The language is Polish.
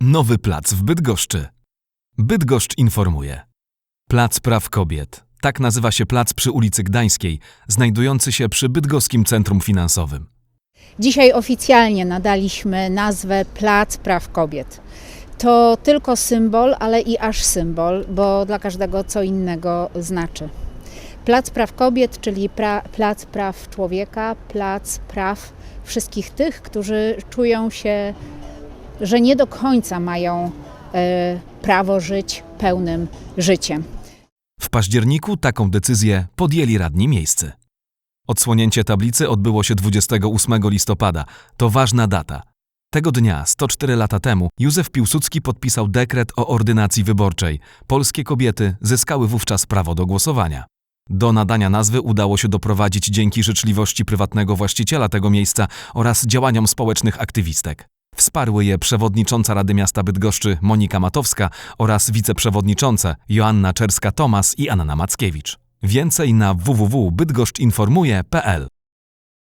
Nowy plac w Bydgoszczy. Bydgoszcz informuje. Plac Praw Kobiet. Tak nazywa się plac przy ulicy Gdańskiej, znajdujący się przy Bydgoskim Centrum Finansowym. Dzisiaj oficjalnie nadaliśmy nazwę Plac Praw Kobiet. To tylko symbol, ale i aż symbol, bo dla każdego co innego znaczy. Plac Praw Kobiet, czyli pra, plac praw człowieka, plac praw wszystkich tych, którzy czują się, że nie do końca mają e, prawo żyć pełnym życiem. W październiku taką decyzję podjęli radni miejscy. Odsłonięcie tablicy odbyło się 28 listopada. To ważna data. Tego dnia, 104 lata temu, Józef Piłsudski podpisał dekret o ordynacji wyborczej. Polskie kobiety zyskały wówczas prawo do głosowania. Do nadania nazwy udało się doprowadzić dzięki życzliwości prywatnego właściciela tego miejsca oraz działaniom społecznych aktywistek. Wsparły je przewodnicząca Rady Miasta Bydgoszczy Monika Matowska oraz wiceprzewodniczące Joanna Czerska-Tomas i Anna Mackiewicz. Więcej na www.bydgoszczynformuje.pl